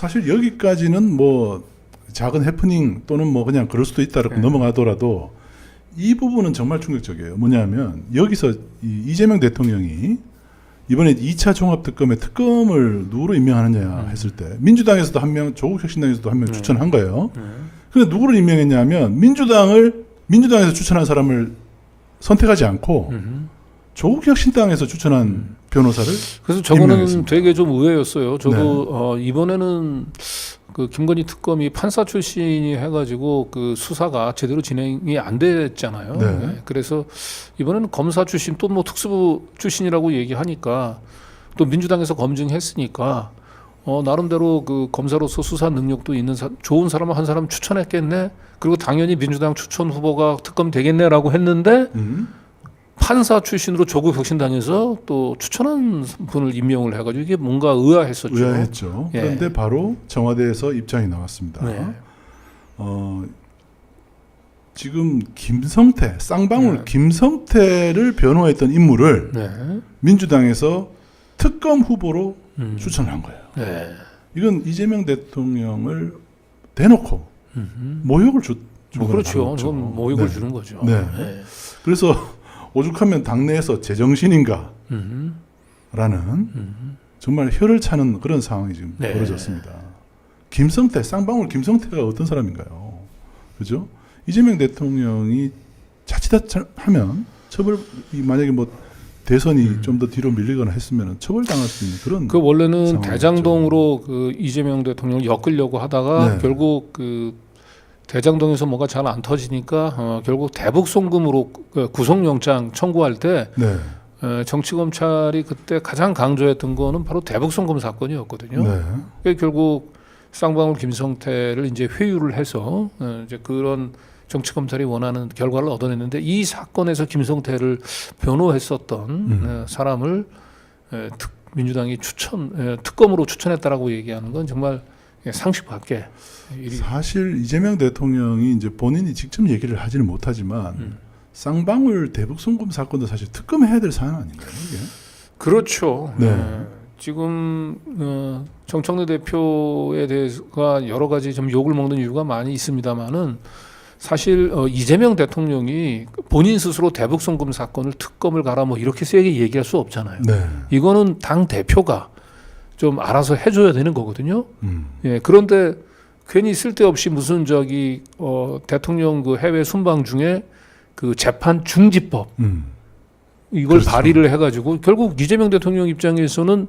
사실 여기까지는 뭐 작은 해프닝 또는 뭐 그냥 그럴 수도 있다라고 네. 넘어가더라도 이 부분은 정말 충격적이에요. 뭐냐면 여기서 이 이재명 대통령이 이번에 2차 종합특검에 특검을 누구로 임명하느냐 했을 때 민주당에서도 한 명, 조국혁신당에서도 한명 네. 추천한 거예요. 네. 근데 누구를 임명했냐면 민주당을 민주당에서 추천한 사람을 선택하지 않고 음. 조국혁 신당에서 추천한 변호사를 그래서 저거는 임명했습니다. 되게 좀 의외였어요. 저도 네. 어, 이번에는 그 김건희 특검이 판사 출신이 해가지고 그 수사가 제대로 진행이 안 됐잖아요. 네. 네. 그래서 이번에는 검사 출신 또 뭐 특수부 출신이라고 얘기하니까 또 민주당에서 검증했으니까 어, 나름대로 그 검사로서 수사 능력도 있는 사, 좋은 사람을 한 사람 추천했겠네. 그리고 당연히 민주당 추천 후보가 특검 되겠네라고 했는데 음, 판사 출신으로 조국 혁신당에서 또 추천한 분을 임명을 해가지고 이게 뭔가 의아했었죠. 의아했죠. 예. 그런데 바로 청와대에서 입장이 나왔습니다. 네. 어, 지금 김성태 쌍방울 네. 김성태를 변호했던 인물을 네. 민주당에서 특검 후보로 음. 추천한 거예요. 네. 이건 이재명 대통령을 대놓고 음. 모욕을 주, 뭐 그렇죠. 그건 모욕을 네. 주는 거죠. 네. 그래서 오죽하면 당내에서 제정신인가 라는 음. 음. 정말 혀를 차는 그런 상황이 지금 네. 벌어졌습니다. 김성태 쌍방울 김성태가 어떤 사람인가요? 그죠? 이재명 대통령이 자칫하면 처벌 이 만약에 뭐 대선이 음. 좀더 뒤로 밀리거나 했으면 처벌당할 수 있는 그런 그 원래는. 대장동으로 그 이재명 대통령을 엮으려고 하다가 네. 결국 그 대장동에서 뭐가 잘 안 터지니까 어, 결국 대북 송금으로 그 구속영장 청구할 때 네. 어, 정치 검찰이 그때 가장 강조했던 거는 바로 대북 송금 사건이었거든요. 네. 그게 결국 쌍방울 김성태를 이제 회유를 해서 어, 이제 그런 정치 검찰이 원하는 결과를 얻어냈는데 이 사건에서 김성태를 변호했었던 음. 어, 사람을 에, 특, 민주당이 추천 에, 특검으로 추천했다라고 얘기하는 건 정말 예, 상식 밖에 일이 사실 이재명 대통령이 이제 본인이 직접 얘기를 하지는 못하지만 음. 쌍방울 대북 송금 사건도 사실 특검해야 될 사안 아닌가요? 이게? 그렇죠. 네. 예, 지금 어, 정청래 대표에 대해서가 여러 가지 좀 욕을 먹는 이유가 많이 있습니다만은 사실 어, 이재명 대통령이 본인 스스로 대북 송금 사건을 특검을 가라 뭐 이렇게 세게 얘기할 수 없잖아요. 네. 이거는 당 대표가 좀 알아서 해줘야 되는 거거든요. 음. 예, 그런데 괜히 쓸데없이 무슨 저기 어, 대통령 그 해외 순방 중에 그 재판 중지법 음. 이걸 그렇죠. 발의를 해가지고 결국 이재명 대통령 입장에서는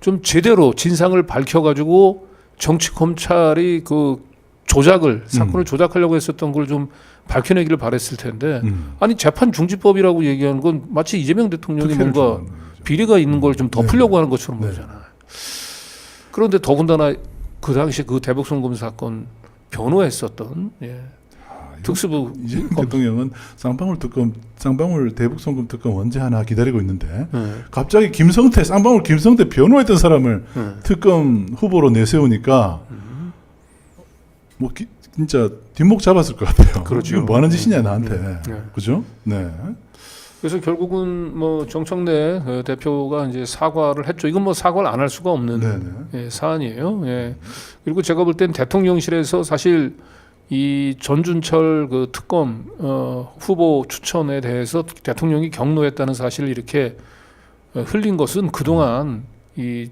좀 제대로 진상을 밝혀가지고 정치 검찰이 그 조작을 사건을 음. 조작하려고 했었던 걸 좀 밝혀내기를 바랬을 텐데 음. 아니 재판 중지법이라고 얘기하는 건 마치 이재명 대통령이 뭔가. 비리가 있는 걸 좀 덮으려고 하는 것처럼 네. 보이잖아요. 그런데 더군다나 그 당시 그 대북 송금 사건 변호했었던 예, 아, 특수부 검- 대통령은 쌍방울 특검, 쌍방울 대북 송금 특검 언제 하나 기다리고 있는데 예, 갑자기 김성태, 쌍방울 김성태 변호했던 사람을 예. 특검 후보로 내세우니까 음. 뭐 기- 진짜 뒷목 잡았을 것 같아요. 그렇죠. 뭐 하는 짓이냐 나한테, 네. 그죠? 네. 그래서 결국은 뭐 정청래 그 대표가 이제 사과를 했죠. 이건 뭐 사과를 안 할 수가 없는 네네. 예, 사안이에요. 예. 그리고 제가 볼 땐 대통령실에서 사실 이 전준철 그 특검 어, 후보 추천에 대해서 대통령이 경로했다는 사실을 이렇게 어, 흘린 것은 그동안 이,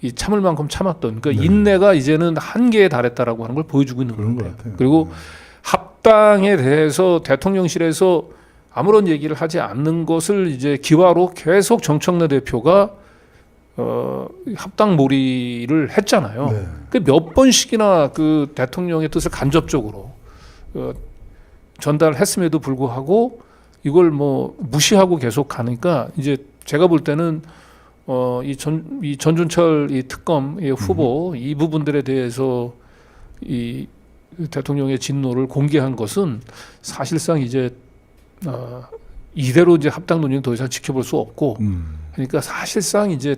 이 참을 만큼 참았던 그 네. 인내가 이제는 한계에 달했다라고 하는 걸 보여주고 있는 거예요. 같아요. 그리고 네. 합당에 대해서 대통령실에서 아무런 얘기를 하지 않는 것을 이제 기화로 계속 정청래 대표가 어, 합당 몰이를 했잖아요. 네. 그몇 번씩이나 그 대통령의 뜻을 간접적으로 어, 전달했음에도 불구하고 이걸 뭐 무시하고 계속 가니까 이제 제가 볼 때는 어, 이 전, 이 전준철 이 특검 이 후보 이 부분들에 대해서 이 대통령의 진노를 공개한 것은 사실상 이제 어, 이대로 이제 합당 논의는 더 이상 지켜볼 수 없고 음. 그러니까 사실상 이제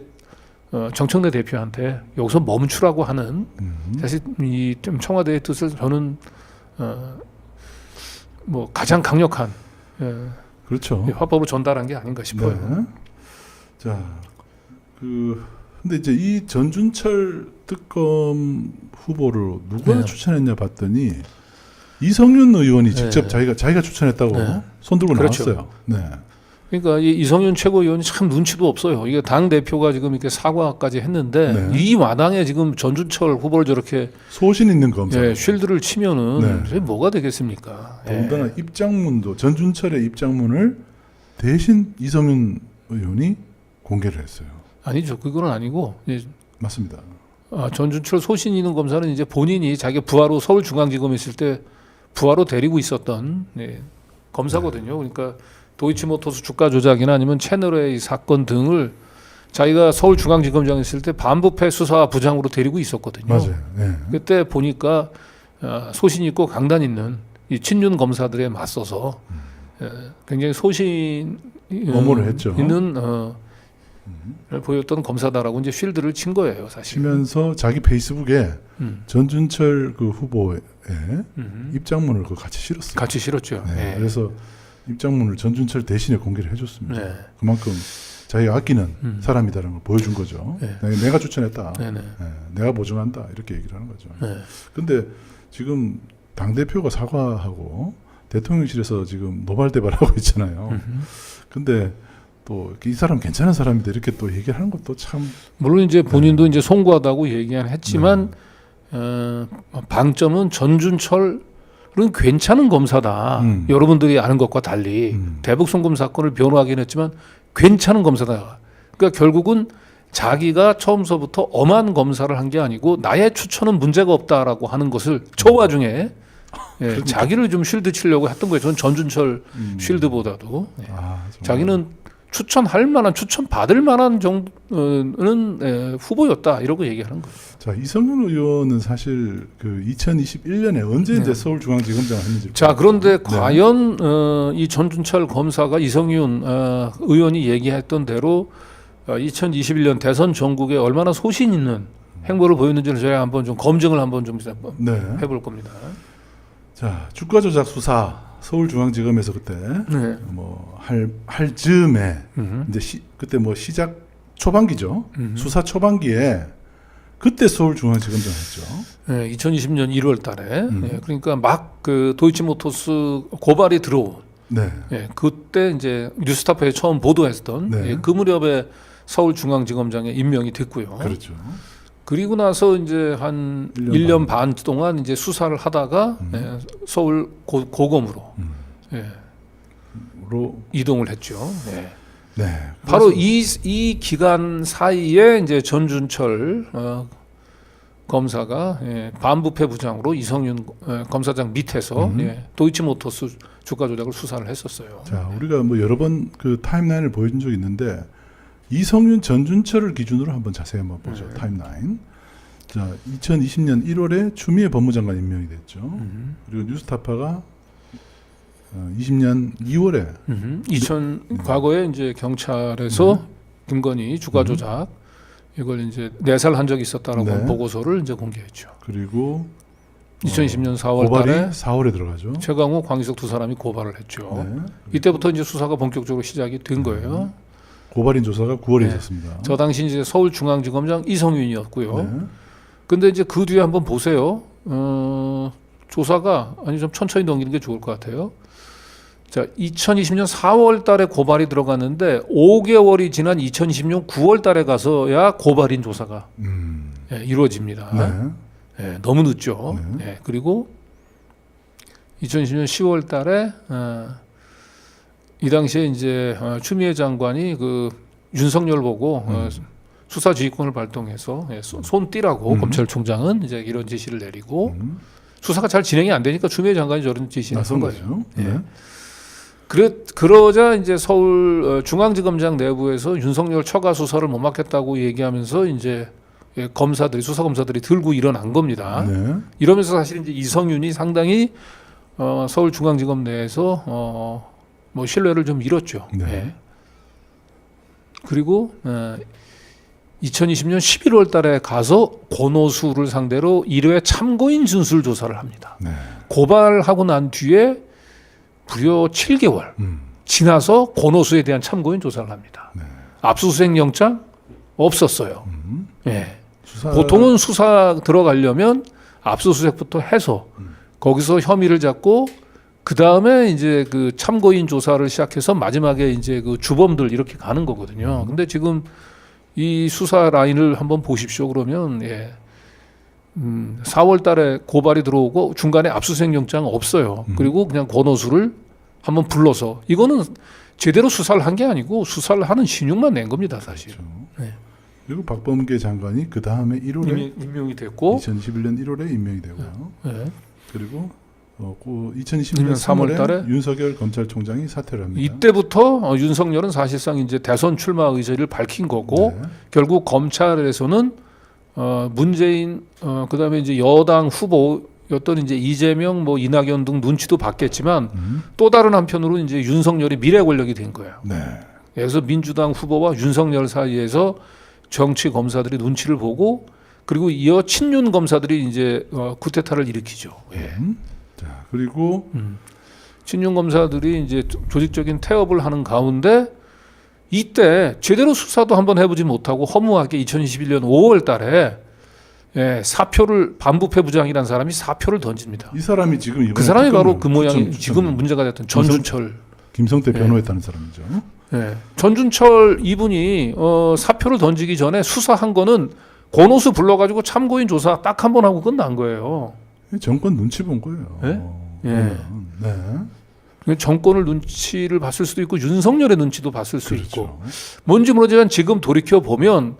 어, 정청래 대표한테 여기서 멈추라고 하는 음. 사실 이좀 청와대의 뜻을 저는 어, 뭐 가장 강력한 예, 그렇죠. 화법으로 전달한 게 아닌가 싶어요. 네. 자, 그 근데 이제 이 전준철 특검 후보를 누가 네. 추천했냐 봤더니 이성윤 의원이 직접 네. 자기가 자기가 추천했다고 네. 손 들고 그렇죠. 나왔어요. 네. 그러니까 이 이성윤 최고위원이 참 눈치도 없어요. 이게 당 대표가 지금 이렇게 사과까지 했는데 네. 이 마당에 지금 전준철 후보를 저렇게 소신 있는 검사. 예, 쉴드를 치면은 네. 뭐가 되겠습니까? 예. 더군다나 입장문도 전준철의 입장문을 대신 이성윤 의원이 공개를 했어요. 아니죠. 그건 아니고 예, 맞습니다. 아, 전준철 소신 있는 검사는 이제 본인이 자기 부하로 서울중앙지검에 있을 때 부하로 데리고 있었던 예, 검사거든요. 그러니까 도이치모터스 주가 조작이나 아니면 채널의 이 사건 등을 자기가 서울중앙지검장에 있을 때 반부패 수사 부장으로 데리고 있었거든요. 맞아요. 네. 그때 보니까 어, 소신 있고 강단 있는 이 친윤 검사들에 맞서서 예, 굉장히 소신 엄호를 했죠. 있는 어, 를 보였던 검사다라고 이제 쉴드를 친 거예요, 사실. 치면서 자기 페이스북에 음, 전준철 그 후보의 음. 입장문을 그 같이 실었어요. 같이 실었죠. 네. 네. 그래서 입장문을 전준철 대신에 공개를 해줬습니다. 네. 그만큼 자기가 아끼는 음. 사람이다라는 걸 보여준 거죠. 네. 내가- 내가 추천했다. 네, 네. 네, 내가 보증한다. 이렇게 얘기를 하는 거죠. 네. 근데 지금 당 대표가 사과하고 대통령실에서 지금 노발대발하고 있잖아요. 음. 근데 또 이 사람 괜찮은 사람인데 이렇게 또 얘기를 하는 것도 참 물론 이제 네. 본인도 이제 송구하다고 얘기는 했지만 어, 방점은 전준철은 괜찮은 검사다. 음. 여러분들이 아는 것과 달리 음. 대북 송금 사건을 변호하긴 했지만 괜찮은 검사다. 그러니까 결국은 자기가 처음서부터 엄한 검사를 한 게 아니고 나의 추천은 문제가 없다라고 하는 것을 저 와중에 예, 그러니까. 자기를 좀 쉴드 치려고 했던 거예요. 전 전준철 음. 쉴드보다도 예. 아, 정말. 자기는 추천할 만한 추천 받을 만한 정도는 예, 후보였다 이러고 얘기하는 거예요. 자 이성윤 의원은 사실 그 2021년에 언제 이제 네. 서울중앙지검장을 했는지 자 그런데 네. 과연 어, 이 전준철 검사가 이성윤 어, 의원이 얘기했던 대로 어, 2021년 대선 전국에 얼마나 소신 있는 행보를 보였는지를 저희가 한번 좀 검증을 한번 좀 네. 해볼 겁니다. 자 주가 조작 수사 서울중앙지검에서 그때 네. 뭐할 할 즈음에 음. 이제 시, 그때 뭐 시작 초반기죠. 음. 수사 초반기에 그때 서울중앙지검장 했죠. 네, 2020년 1월달에 음. 예, 그러니까 막 그 도이치모터스 고발이 들어온 네. 예, 그때 이제 뉴스타파에 처음 보도했던 네. 예, 그 무렵에 서울중앙지검장에 임명이 됐고요. 그렇죠. 그리고 나서 이제 한일년 1년 반 동안 이제 수사를 하다가 음. 예, 서울 고, 고검으로 음. 예, 로 이동을 했죠. 예. 네. 바로 이, 이 기간 사이에 이제 전준철 어, 검사가 예, 반부패 부장으로 이성윤 어, 검사장 밑에서 음. 예, 도이치모터스 주가 조작을 수사를 했었어요. 자, 우리가 뭐 여러 번 그 타임라인을 보여준 적이 있는데 이성윤 전준철을 기준으로 한번 자세히 한번 보죠. 네. 타임라인. 자, 2020년 1월에 추미애 법무장관 임명이 됐죠. 음. 그리고 뉴스타파가 어, 20년 2월에 음. 2000 과거에 이제 경찰에서 음. 김건희 주가 조작 이걸 이제 내살 한 적이 있었다라고 네. 보고서를 이제 공개했죠. 그리고 2020년 4월 고발이 달에 4월에 들어가죠. 최강호, 광희석 두 사람이 고발을 했죠. 네. 이때부터 이제 수사가 본격적으로 시작이 된 거예요. 고발인 조사가 9월에 네. 있었습니다. 저 당시 이제 서울중앙지검장 이성윤이었고요. 네. 근데 이제 그 뒤에 한번 보세요. 어, 조사가 아니 좀 천천히 넘기는 게 좋을 것 같아요. 자, 2020년 4월 달에 고발이 들어갔는데 5개월이 지난 2020년 9월 달에 가서야 고발인 조사가 음. 예, 이루어집니다. 네. 예, 너무 늦죠. 네. 예, 그리고 2020년 10월 달에 어, 이 당시에 이제 어, 추미애 장관이 그 윤석열 보고 어, 수사 지휘권을 발동해서 예, 손- 손 띄라고 음. 검찰총장은 이제 이런 지시를 내리고 음. 수사가 잘 진행이 안 되니까 추미애 장관이 저런 지시를 한 거예요. 거죠. 예. 네. 그러, 그러자 이제 서울 어, 중앙지검장 내부에서 윤석열 처가 수사를 못 맡겠다고 얘기하면서 이제 예, 검사들이 수사 검사들이 들고 일어난 겁니다. 네. 이러면서 사실 이제 이성윤이 상당히 어, 서울 중앙지검 내에서 어, 뭐 신뢰를 좀 잃었죠. 네. 예. 그리고 어, 2020년 11월 달에 가서 권오수를 상대로 1회 참고인 진술 조사를 합니다. 네. 고발하고 난 뒤에 무려 7개월 음. 지나서 권오수에 대한 참고인 조사를 합니다. 네. 압수수색 영장 없었어요. 음. 예. 수사 보통은 수사 들어가려면 압수수색부터 해서 거기서 혐의를 잡고 그 다음에 이제 그 참고인 조사를 시작해서 마지막에 이제 그 주범들 이렇게 가는 거거든요. 근데 지금 이 수사 라인을 한번 보십시오. 그러면 예. 음, 4월 달에 고발이 들어오고 중간에 압수수색 영장 없어요. 그리고 그냥 권오수를 한번 불러서 이거는 제대로 수사를 한 게 아니고 수사를 하는 신용만 낸 겁니다, 사실. 그렇죠. 네. 그리고 박범계 장관이 그 다음에 1월에 임명, 임명이 됐고 2021년 1월에 임명이 되고요. 예. 그리고 어, 그 2021년 2021년 3월에 3월 달에 윤석열 검찰총장이 사퇴를 합니다. 이때부터 어, 윤석열은 사실상 이제 대선 출마 의지를 밝힌 거고 네. 결국 검찰에서는 어, 문재인 어, 그다음에 이제 여당 후보 였던 이제 이재명 뭐 이낙연 등 눈치도 봤겠지만 음. 또 다른 한편으로 이제 윤석열이 미래 권력이 된 거예요. 네. 그래서 민주당 후보와 윤석열 사이에서 정치 검사들이 눈치를 보고 그리고 이어 친윤 검사들이 이제 어, 쿠데타를 일으키죠. 예. 음. 자 그리고 음. 친윤 검사들이 이제 조- 조직적인 태업을 하는 가운데 이때 제대로 수사도 한번 해보지 못하고 허무하게 2021년 5월 달에 예, 사표를 반부패 부장이라는 사람이 사표를 던집니다. 이 사람이 지금 그 사람이 바로 그 모양이 지금은 문제가 됐던 전준철. 김성태 네. 변호했다는 사람이죠. 예. 전준철 이분이 어, 사표를 던지기 전에 수사한 거는 권오수 불러가지고 참고인 조사 딱 한 번 하고 끝난 거예요. 정권 눈치 본 거예요. 예? 보면. 네. 정권을 눈치를 봤을 수도 있고 윤석열의 눈치도 봤을 수 있고 그렇죠. 뭔지 모르지만 지금 돌이켜 보면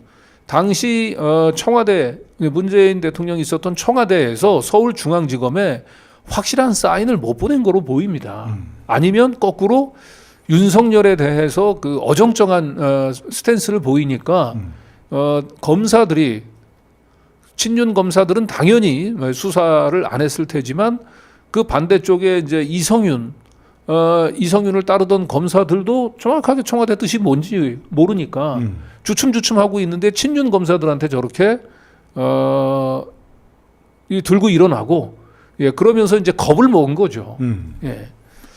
당시 어, 청와대 문재인 대통령이 있었던 청와대에서 서울중앙지검에 확실한 사인을 못 보낸 거로 보입니다. 음. 아니면 거꾸로 윤석열에 대해서 그 어정쩡한 어, 스탠스를 보이니까 음. 어, 검사들이 친윤 검사들은 당연히 수사를 안 했을 테지만 그 반대쪽에 이제 이성윤 어, 이성윤을 따르던 검사들도 정확하게 청와대 뜻이 뭔지 모르니까 음. 주춤주춤 하고 있는데 친윤 검사들한테 저렇게 어, 이 들고 일어나고 예 그러면서 이제 겁을 먹은 거죠. 음. 예.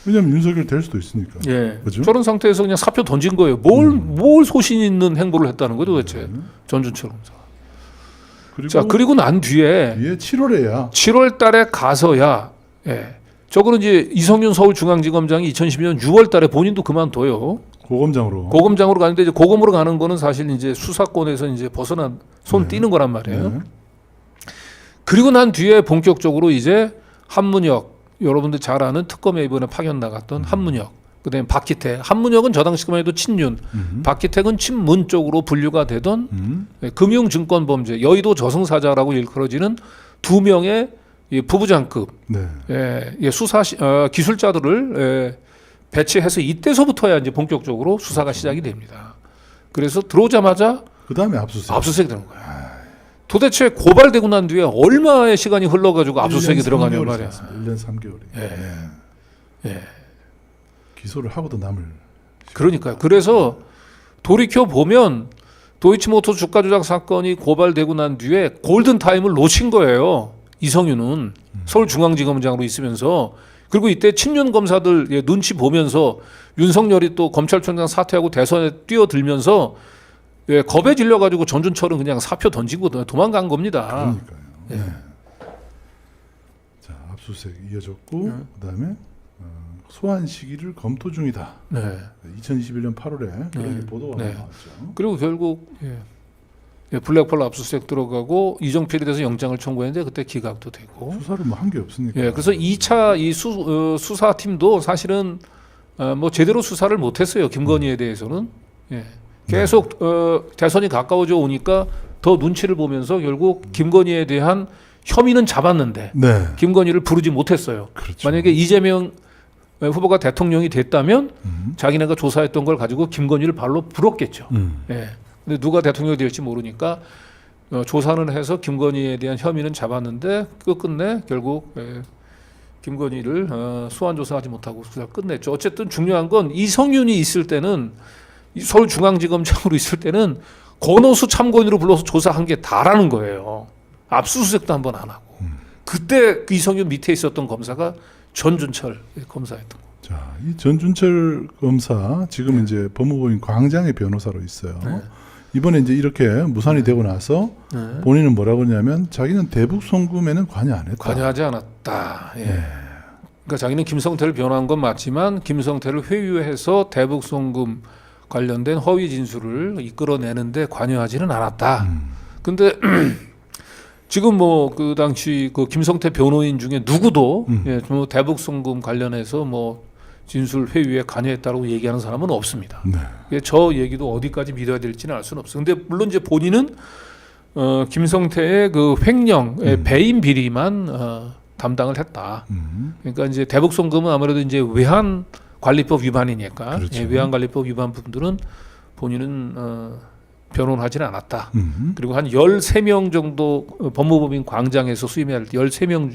왜냐하면 윤석열 될 수도 있으니까. 예. 그죠? 저런 상태에서 그냥 사표 던진 거예요. 뭘, 뭘 소신 있는 행보를 했다는 거예요, 도대체. 전준철 검사. 그리고, 자, 그리고 난 뒤에 뒤에 7월에야 7월 달에 가서야, 예. 저거는 이제 이성윤 서울중앙지검장이 2012년 6월 달에 본인도 그만둬요. 고검장으로 고검장으로 가는데 이제 고검으로 가는 거는 사실 이제 수사권에서 이제 벗어난 손 네. 띄는 거란 말이에요. 네. 그리고 난 뒤에 본격적으로 이제 한문혁 여러분들 잘 아는 특검에 이번에 파견 나갔던 한문혁 그다음에 박기태 한문혁은 저 당시만 해도 친윤 음. 박기택은 친문 쪽으로 분류가 되던 음. 예, 금융증권범죄 여의도 저승사자라고 일컬어지는 두 명의 이 부부장급 네. 예, 예, 수사 시- 어, 기술자들을 예, 배치해서 이때서부터야 이제 본격적으로 수사가 시작이 됩니다. 그래서 들어오자마자 그 다음에 압수수색. 압수수색 되는 거야. 도대체 고발되고 난 뒤에 얼마의 시간이 흘러가지고 압수수색이 1년 들어가냐 3개월이 말이야. 지났습니다. 1년 3개월이. 예. 예. 기소를 하고도 남을. 그러니까요. 그래서 돌이켜 보면 도이치모터 주가 조작 사건이 고발되고 난 뒤에 골든 타임을 놓친 거예요. 이성윤은 서울중앙지검장으로 있으면서 그리고 이때 친윤 검사들 예, 눈치 보면서 윤석열이 또 검찰총장 사퇴하고 대선에 뛰어들면서 예, 겁에 질려 가지고 전준철은 그냥 사표 던지고 도망간 겁니다. 그러니까요. 예. 네. 자 압수수색 이어졌고 네. 그다음에 어, 소환 시기를 검토 중이다. 네. 2021년 8월에 그런 네. 게 보도가 네. 나왔죠. 그리고 결국 예. 예, 블랙펄 압수수색 들어가고 이정필에 대해서 영장을 청구했는데 그때 기각도 되고 수사를 뭐 한 게 없으니까. 예, 그래서 2차 이 수, 어, 수사팀도 사실은 어, 뭐 제대로 수사를 못했어요. 김건희에 대해서는 예. 계속 어, 대선이 가까워져 오니까 더 눈치를 보면서 결국 김건희에 대한 혐의는 잡았는데 네. 김건희를 부르지 못했어요. 그렇죠. 만약에 이재명 후보가 대통령이 됐다면 음. 자기네가 조사했던 걸 가지고 김건희를 발로 불었겠죠. 음. 예. 근데 누가 대통령이 될지 모르니까 어, 조사는 해서 김건희에 대한 혐의는 잡았는데 끝끝내 결국 예, 김건희를 어, 소환 조사하지 못하고 수사 끝냈죠. 어쨌든 중요한 건 이성윤이 있을 때는 이 서울중앙지검장으로 있을 때는 권오수 참고인으로 불러서 조사한 게 다라는 거예요. 압수수색도 한 번 안 하고 그때 그 이성윤 밑에 있었던 검사가 전준철 검사였던 거. 자, 이 전준철 검사 지금 이제 법무부인 광장의 변호사로 있어요. 네. 이번에 이제 이렇게 무산이 되고 나서 네. 본인은 뭐라고 그러냐면 자기는 대북 송금에는 관여 안 했다. 관여하지 않았다. 예. 네. 그러니까 자기는 김성태를 변호한 건 맞지만 김성태를 회유해서 대북 송금 관련된 허위 진술을 이끌어내는데 관여하지는 않았다. 음. 근데 지금 뭐 그 당시 그 김성태 변호인 중에 누구도 음. 예, 뭐 대북 송금 관련해서 뭐 진술 회유에 관여했다고 얘기하는 사람은 없습니다. 네. 예, 저 얘기도 어디까지 믿어야 될지는 알 수는 없어요. 근데 물론 이제 본인은 어, 김성태의 그 횡령의 음. 배임 비리만 어, 담당을 했다. 음. 그러니까 이제 대북 송금은 아무래도 이제 외환 관리법 위반이니까 그렇죠. 예, 외환 관리법 위반 부분들은 본인은 어, 변론하지는 않았다. 음. 그리고 한 13명 정도 어, 법무법인 광장에서 수임해야 할때 13명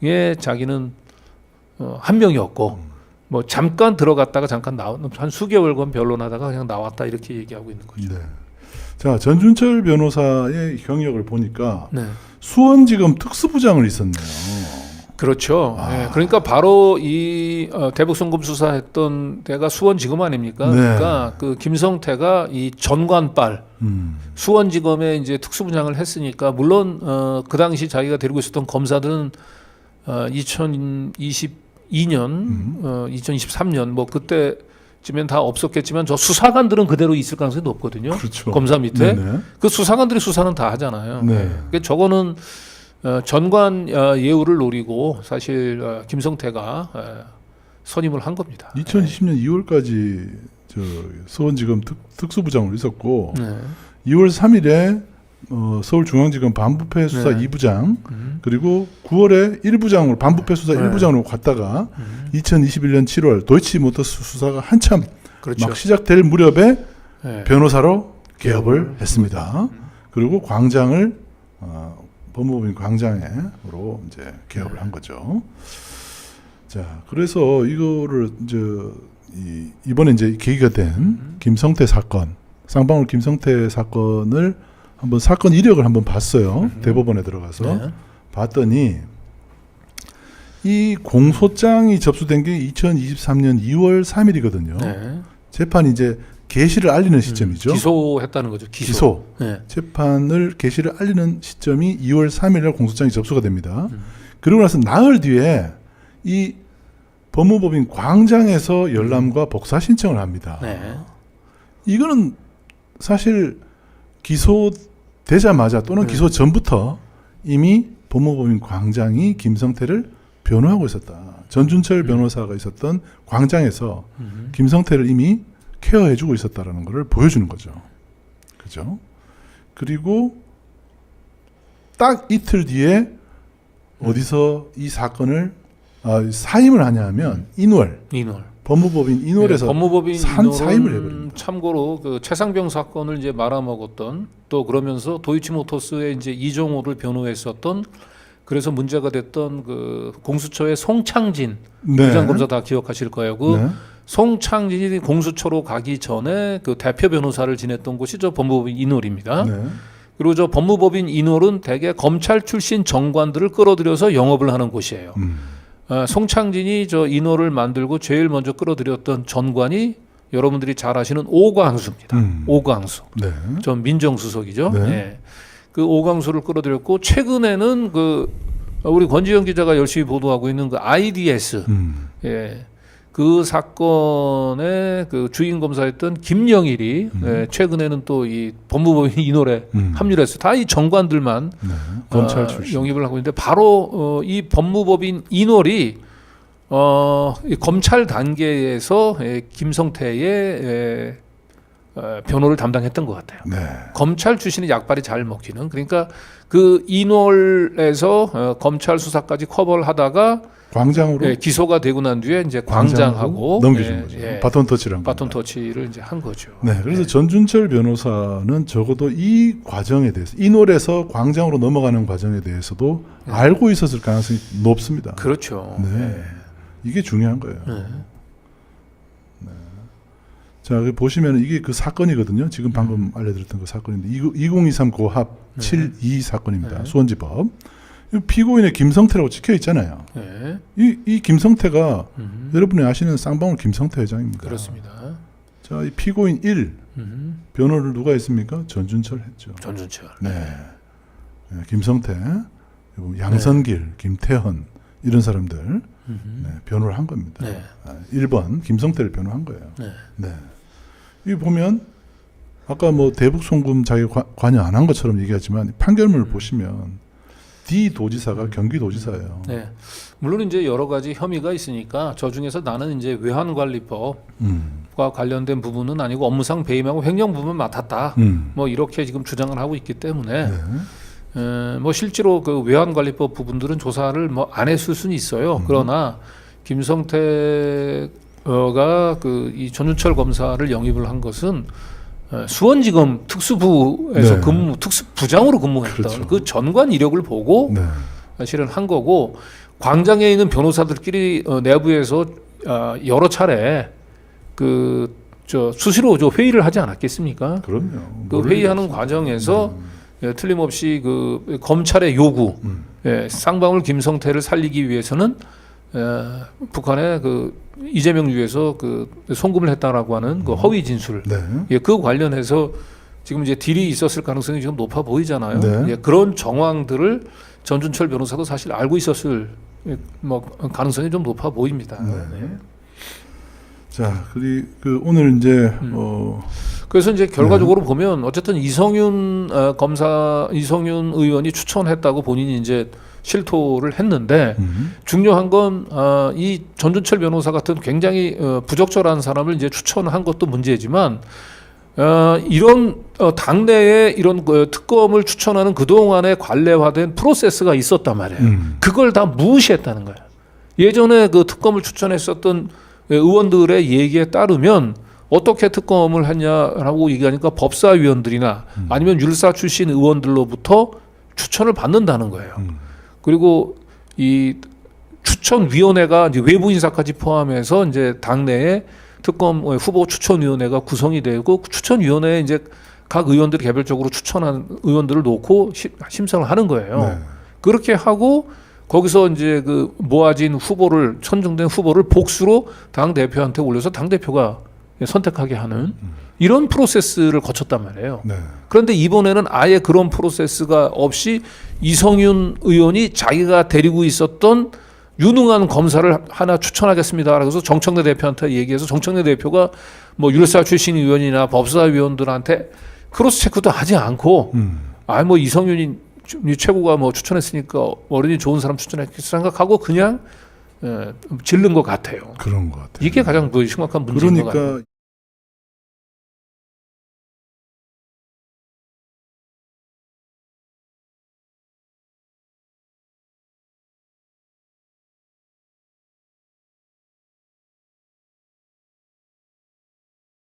중에 자기는 어, 한 명이었고 뭐 잠깐 들어갔다가 잠깐 나온 한 수개월간 변론하다가 그냥 나왔다 이렇게 얘기하고 있는 거죠. 네. 자 전준철 변호사의 경력을 보니까 네. 수원지검 특수부장을 있었네요. 그렇죠. 아. 예, 그러니까 바로 이 어, 대북 송금 수사했던 데가 수원지검 아닙니까? 네. 그러니까 그 김성태가 이 전관빨 음. 수원지검에 이제 특수분양을 했으니까 물론 어, 그 당시 자기가 데리고 있었던 검사들은 어, 2022년, 음. 어, 2023년 뭐 그때 쯤엔 다 없었겠지만 저 수사관들은 그대로 있을 가능성이 높거든요. 그렇죠. 검사 밑에 네네. 그 수사관들이 수사는 다 하잖아요. 네. 그러니까 저거는 어, 전관 어, 예우를 노리고 사실 어, 김성태가 어, 선임을 한 겁니다. 2020년 2월까지 저 수원지검 특, 특수부장으로 있었고 네. 2월 3일에 어, 서울중앙지검 반부패 수사 네. 2부장 음. 그리고 9월에 1부장으로 반부패 수사 네. 1부장으로 갔다가 음. 2021년 7월 도이치모터스 수사가 한참 그렇죠. 막 시작될 무렵에 네. 변호사로 개업을 개업을 했습니다. 그리고 광장을 어, 법무부인 광장으로 이제 개업을 한 거죠. 자, 그래서 이거를 이제 이, 이번에 이제 계기가 된 김성태 사건, 쌍방울 김성태 사건을 한번 사건 이력을 한번 봤어요. 대법원에 들어가서 네. 봤더니 이 공소장이 접수된 게 2023년 2월 3일이거든요. 네. 재판이 이제 개시를 알리는 시점이죠. 기소했다는 거죠. 기소. 기소. 네. 재판을 개시를 알리는 시점이 2월 3일 날 공소장이 접수가 됩니다. 음. 그리고 나서 나흘 뒤에 이 법무법인 광장에서 열람과 복사 신청을 합니다. 네. 이거는 사실 기소되자마자 또는 네. 기소 전부터 이미 법무법인 광장이 김성태를 변호하고 있었다. 전준철 음. 변호사가 있었던 광장에서 음. 김성태를 이미 케어해주고 있었다라는 것을 보여주는 거죠. 그죠? 그리고 딱 이틀 뒤에 어디서 이 사건을 아, 사임을 하냐면 인월 인월. 법무법인 인월에서 네, 법무법인 산 사임을 해버립니다. 참고로 그 최상병 사건을 이제 말아먹었던 또 그러면서 도이치모터스의 이제 이종호를 변호했었던 그래서 문제가 됐던 그 공수처의 송창진 네. 부장검사 다 기억하실 거예요. 그 네. 송창진이 공수처로 가기 전에 그 대표 변호사를 지냈던 곳이 저 법무법인 인월입니다. 네. 그리고 저 법무법인 인월은 대개 검찰 출신 정관들을 끌어들여서 영업을 하는 곳이에요. 음. 아, 송창진이 저 인월을 만들고 제일 먼저 끌어들였던 전관이 여러분들이 잘 아시는 오광수입니다. 음. 오광수. 네. 전 민정수석이죠. 네. 예. 그 오광수를 끌어들였고 최근에는 그 우리 권지영 기자가 열심히 보도하고 있는 그 IDS 음. 예. 그 사건의 그 주인 검사였던 김영일이 음. 예, 최근에는 또 이 법무법인 인월에 음. 합류했어요. 다 이 정관들만 네. 검찰 어, 출신. 영입을 하고 있는데 바로 어, 이 법무법인 인월이 어, 이 검찰 단계에서 예, 김성태의 예, 어, 변호를 담당했던 것 같아요. 네. 검찰 출신의 약발이 잘 먹히는 그러니까 그 인월에서 어, 검찰 수사까지 커버를 하다가 광장으로 예, 기소가 되고 난 뒤에 이제 광장하고 넘겨준 예, 거죠. 예, 바톤 터치를 한 바톤 겁니다. 터치를 이제 한 거죠. 네, 그래서 예. 전준철 변호사는 적어도 이 과정에 대해서 인월에서 광장으로 넘어가는 과정에 대해서도 네. 알고 있었을 가능성이 높습니다. 그렇죠. 네. 이게 중요한 거예요. 네. 자, 그 보시면 이게 그 사건이거든요. 지금 방금 알려드렸던 그 사건인데 2023 고합 네. 72 사건입니다. 네. 수원지법. 이 피고인의 김성태라고 찍혀 있잖아요. 네. 이, 이 김성태가 음, 여러분이 아시는 쌍방울 김성태 회장입니다. 그렇습니다. 자, 이 피고인 1 음, 변호를 누가 했습니까? 전준철 했죠. 전준철. 네. 네, 김성태, 양선길, 김태헌 이런 사람들 음, 네, 변호를 한 겁니다. 네. 아, 1번 김성태를 변호한 거예요. 네. 네. 이 보면 아까 뭐 대북 송금 자기 관- 관여 안 한 것처럼 얘기하지만 판결문을 보시면 D 도지사가 경기도지사예요. 네. 물론 이제 여러 가지 혐의가 있으니까 저 중에서 나는 이제 외환관리법과 음. 관련된 부분은 아니고 업무상 배임하고 횡령 부분 맡았다. 음. 뭐 이렇게 지금 주장을 하고 있기 때문에 네. 에, 뭐 실제로 그 외환관리법 부분들은 조사를 뭐 안 했을 수는 있어요. 음. 그러나 김성태가 그 이 전준철 검사를 영입을 한 것은 어, 수원지검 특수부에서 네. 근무 특수부장으로 근무했던 그렇죠. 그 전관 이력을 보고 네. 사실은 한 거고 광장에 있는 변호사들끼리 어, 내부에서 어, 여러 차례 그 저 수시로 저 회의를 하지 않았겠습니까? 그럼요. 그 회의하는. 과정에서 음. 예, 틀림없이 그 검찰의 요구, 음. 예, 쌍방울 김성태를 살리기 위해서는 에, 북한의 그 이재명 유에서 그 송금을 했다라고 하는 그 허위 진술, 네. 예, 그 관련해서 지금 이제 딜이 있었을 가능성이 지금 높아 보이잖아요. 네. 예, 그런 정황들을 전준철 변호사도 사실 알고 있었을 예, 뭐 가능성이 좀 높아 보입니다. 네. 네. 자, 그리 그 오늘 이제 음. 어 그래서 이제 네. 결과적으로 보면 어쨌든 이성윤 어, 검사, 이성윤 의원이 추천했다고 본인이 이제 실토를 했는데 음. 중요한 건 어, 이 전준철 변호사 같은 굉장히 어, 부적절한 사람을 이제 추천한 것도 문제지만 어, 이런 어, 당내에 이런 그 특검을 추천하는 그 동안에 관례화된 프로세스가 있었단 말이에요. 음. 그걸 다 무시했다는 거예요. 예전에 그 특검을 추천했었던 의원들의 얘기에 따르면 어떻게 특검을 했냐라고 얘기하니까 법사위원들이나 음. 아니면 율사 출신 의원들로부터 추천을 받는다는 거예요. 음. 그리고 이 추천위원회가 이제 외부 인사까지 포함해서 이제 당내에 특검 후보 추천위원회가 구성이 되고 그 추천위원회에 이제 각 의원들이 개별적으로 추천한 의원들을 놓고 시- 심사를 하는 거예요. 네. 그렇게 하고 거기서 이제 그 모아진 후보를 선정된 후보를 복수로 당 대표한테 올려서 당 대표가 선택하게 하는 이런 프로세스를 거쳤단 말이에요. 네. 그런데 이번에는 아예 그런 프로세스가 없이 이성윤 의원이 자기가 데리고 있었던 유능한 검사를 하나 추천하겠습니다. 그래서 정청래 대표한테 얘기해서 정청래 대표가 뭐 율사 출신 의원이나 법사위원들한테 크로스 체크도 하지 않고 음. 아뭐 이성윤이 최고가 뭐 추천했으니까 어른이 좋은 사람 추천했겠지 생각하고 그냥 에, 질른 것 같아요. 그런 것 같아요. 이게 가장 그 심각한 문제인 것 같아요. 그러니까